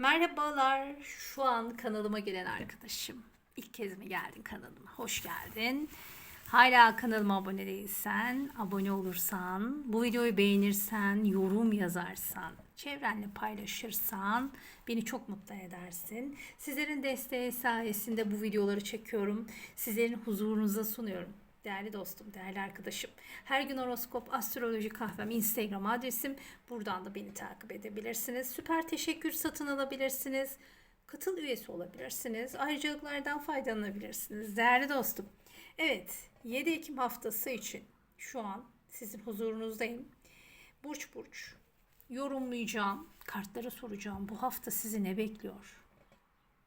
Merhabalar. Şu an kanalıma gelen arkadaşım. İlk kez mi geldin kanalıma? Hoş geldin. Hala kanalıma abone değilsen, abone olursan, bu videoyu beğenirsen, yorum yazarsan, çevrenle paylaşırsan beni çok mutlu edersin. Sizlerin desteği sayesinde bu videoları çekiyorum. Sizlerin huzurunuza sunuyorum. Değerli dostum, değerli arkadaşım. Her gün horoskop, astroloji kahvem, Instagram adresim. Buradan da beni takip edebilirsiniz. Süper teşekkür satın alabilirsiniz. Katıl üyesi olabilirsiniz. Ayrıcalıklardan faydalanabilirsiniz. Değerli dostum. Evet, 7 Ekim haftası için şu an sizin huzurunuzdayım. Burç burç yorumlayacağım, kartlara soracağım. Bu hafta sizi ne bekliyor?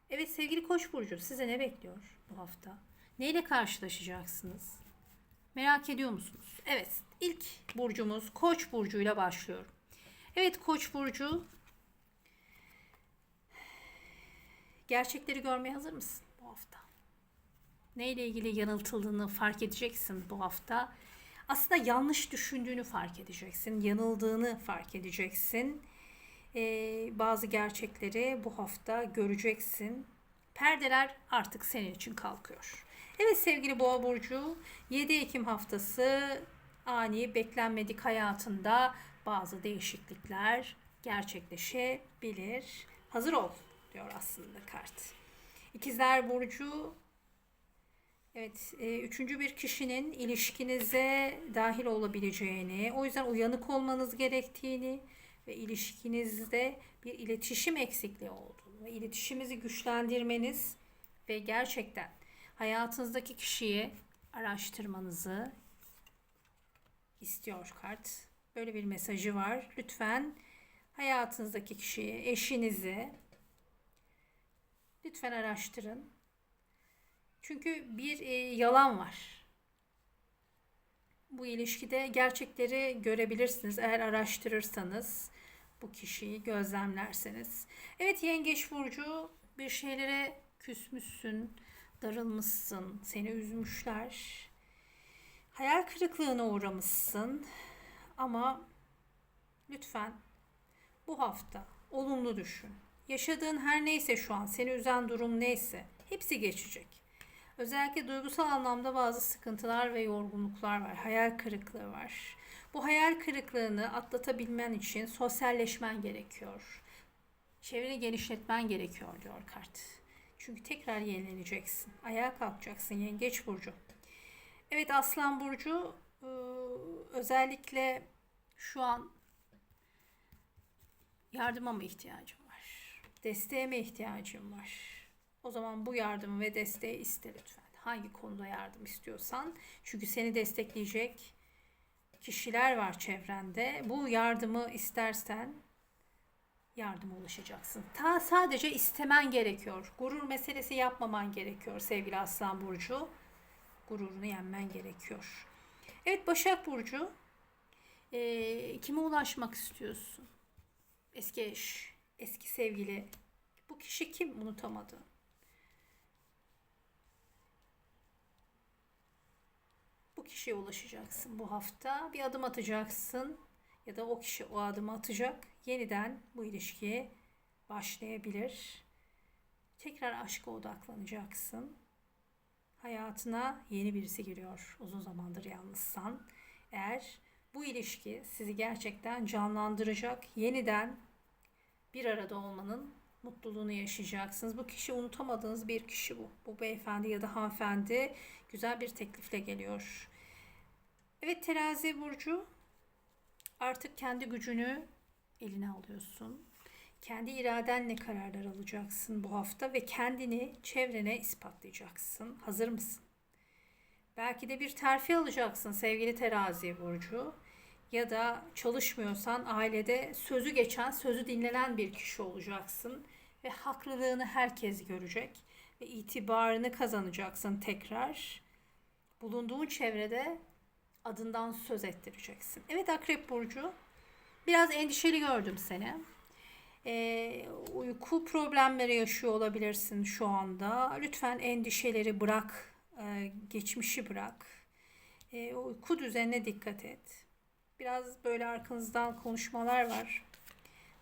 Evet sevgili Koç burcu, size ne bekliyor bu hafta? Neyle karşılaşacaksınız? Merak ediyor musunuz? Evet, ilk burcumuz Koç burcuyla başlıyorum. Evet Koç burcu gerçekleri görmeye hazır mısın bu hafta? Neyle ilgili yanıltıldığını fark edeceksin bu hafta. Aslında yanlış düşündüğünü fark edeceksin, yanıldığını fark edeceksin. Ee, bazı gerçekleri bu hafta göreceksin. Perdeler artık senin için kalkıyor. Evet sevgili Boğa burcu, 7 Ekim haftası ani beklenmedik hayatında bazı değişiklikler gerçekleşebilir. Hazır ol diyor aslında kart. İkizler burcu Evet, e, üçüncü bir kişinin ilişkinize dahil olabileceğini, o yüzden uyanık olmanız gerektiğini ve ilişkinizde bir iletişim eksikliği ve iletişimimizi güçlendirmeniz ve gerçekten hayatınızdaki kişiyi araştırmanızı istiyor kart. Böyle bir mesajı var. Lütfen hayatınızdaki kişiyi, eşinizi lütfen araştırın. Çünkü bir e, yalan var. Bu ilişkide gerçekleri görebilirsiniz eğer araştırırsanız, bu kişiyi gözlemlerseniz. Evet Yengeç burcu bir şeylere küsmüşsün, darılmışsın, seni üzmüşler. Hayal kırıklığına uğramışsın ama lütfen bu hafta olumlu düşün. Yaşadığın her neyse şu an, seni üzen durum neyse hepsi geçecek. Özellikle duygusal anlamda bazı sıkıntılar ve yorgunluklar var. Hayal kırıklığı var. Bu hayal kırıklığını atlatabilmen için sosyalleşmen gerekiyor. Çevreni genişletmen gerekiyor diyor kart. Çünkü tekrar yenileneceksin. Ayağa kalkacaksın yengeç burcu. Evet aslan burcu özellikle şu an yardıma mı ihtiyacım var? Desteğe mi ihtiyacım var? O zaman bu yardımı ve desteği iste lütfen. Hangi konuda yardım istiyorsan. Çünkü seni destekleyecek kişiler var çevrende. Bu yardımı istersen yardıma ulaşacaksın. Ta sadece istemen gerekiyor. Gurur meselesi yapmaman gerekiyor sevgili Aslan Burcu. Gururunu yenmen gerekiyor. Evet Başak Burcu. E, kime ulaşmak istiyorsun? Eski eş, eski sevgili. Bu kişi kim unutamadın? Bu kişiye ulaşacaksın bu hafta. Bir adım atacaksın ya da o kişi o adımı atacak. Yeniden bu ilişkiye başlayabilir. Tekrar aşka odaklanacaksın. Hayatına yeni birisi giriyor uzun zamandır yalnızsan. Eğer bu ilişki sizi gerçekten canlandıracak, yeniden bir arada olmanın mutluluğunu yaşayacaksınız. Bu kişi unutamadığınız bir kişi bu. Bu beyefendi ya da hanımefendi güzel bir teklifle geliyor. Evet terazi burcu artık kendi gücünü eline alıyorsun. Kendi iradenle kararlar alacaksın bu hafta ve kendini çevrene ispatlayacaksın. Hazır mısın? Belki de bir terfi alacaksın sevgili terazi burcu. Ya da çalışmıyorsan ailede sözü geçen, sözü dinlenen bir kişi olacaksın. Ve haklılığını herkes görecek. Ve itibarını kazanacaksın tekrar. Bulunduğun çevrede adından söz ettireceksin. Evet Akrep Burcu. Biraz endişeli gördüm seni. Ee, uyku problemleri yaşıyor olabilirsin şu anda. Lütfen endişeleri bırak. E, geçmişi bırak. E, uyku düzenine dikkat et. Biraz böyle arkanızdan konuşmalar var.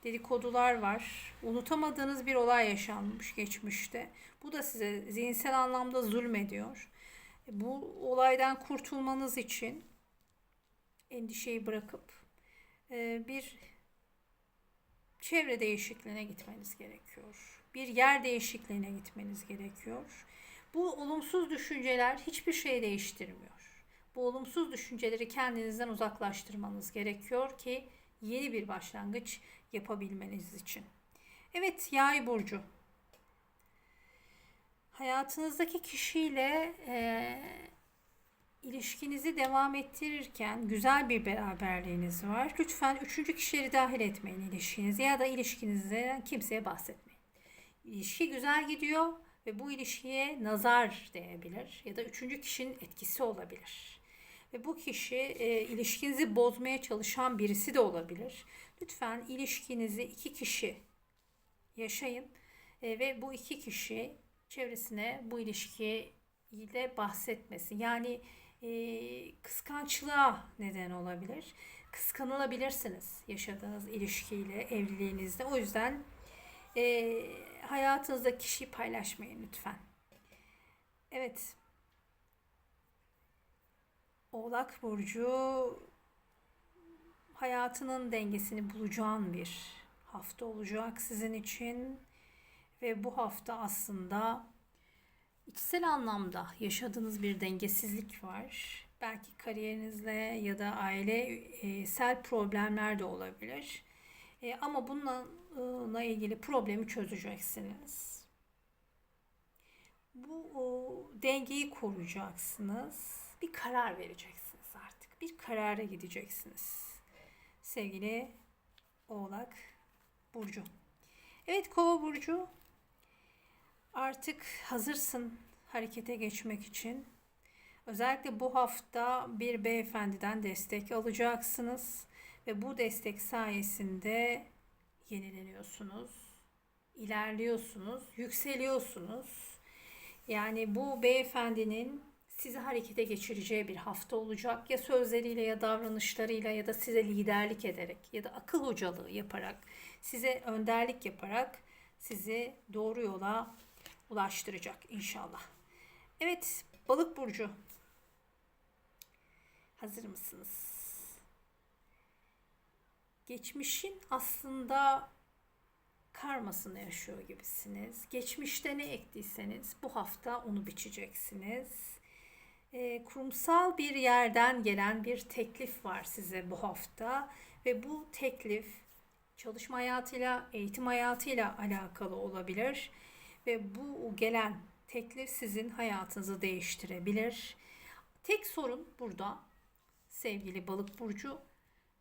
dedikodular var. Unutamadığınız bir olay yaşanmış geçmişte. Bu da size zihinsel anlamda zulmediyor. Bu olaydan kurtulmanız için endişeyi bırakıp e, bir çevre değişikliğine gitmeniz gerekiyor. Bir yer değişikliğine gitmeniz gerekiyor. Bu olumsuz düşünceler hiçbir şey değiştirmiyor. Bu olumsuz düşünceleri kendinizden uzaklaştırmanız gerekiyor ki yeni bir başlangıç yapabilmeniz için. Evet, Yay burcu. Hayatınızdaki kişiyle e, ilişkinizi devam ettirirken güzel bir beraberliğiniz var. Lütfen üçüncü kişileri dahil etmeyin ilişkinize ya da ilişkinize kimseye bahsetmeyin. İlişki güzel gidiyor ve bu ilişkiye nazar değebilir ya da üçüncü kişinin etkisi olabilir. Ve bu kişi e, ilişkinizi bozmaya çalışan birisi de olabilir. Lütfen ilişkinizi iki kişi yaşayın e, ve bu iki kişi çevresine bu ilişkiyle bahsetmesin. Yani e, kıskançlığa neden olabilir. Kıskanılabilirsiniz yaşadığınız ilişkiyle, evliliğinizde. O yüzden e, hayatınızda kişiyi paylaşmayın lütfen. Evet. Oğlak Burcu hayatının dengesini bulacağın bir hafta olacak sizin için. Ve bu hafta aslında içsel anlamda yaşadığınız bir dengesizlik var. Belki kariyerinizle ya da ailesel problemler de olabilir. E, ama bununla ilgili problemi çözeceksiniz. Bu dengeyi koruyacaksınız. Bir karar vereceksiniz artık. Bir karara gideceksiniz. Sevgili Oğlak Burcu. Evet Kova Burcu artık hazırsın harekete geçmek için. Özellikle bu hafta bir beyefendiden destek alacaksınız ve bu destek sayesinde yenileniyorsunuz, ilerliyorsunuz, yükseliyorsunuz. Yani bu beyefendinin sizi harekete geçireceği bir hafta olacak. Ya sözleriyle ya davranışlarıyla ya da size liderlik ederek ya da akıl hocalığı yaparak, size önderlik yaparak sizi doğru yola ulaştıracak inşallah. Evet, balık burcu. Hazır mısınız? Geçmişin aslında karmasını yaşıyor gibisiniz. Geçmişte ne ektiyseniz bu hafta onu biçeceksiniz. E, kurumsal bir yerden gelen bir teklif var size bu hafta ve bu teklif çalışma hayatıyla, eğitim hayatıyla alakalı olabilir ve bu gelen teklif sizin hayatınızı değiştirebilir. Tek sorun burada sevgili balık burcu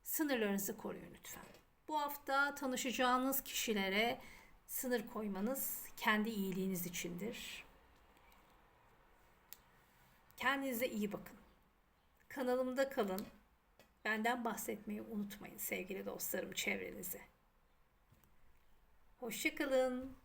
sınırlarınızı koruyun lütfen. Bu hafta tanışacağınız kişilere sınır koymanız kendi iyiliğiniz içindir. Kendinize iyi bakın. Kanalımda kalın. Benden bahsetmeyi unutmayın sevgili dostlarım çevrenize. Hoşçakalın.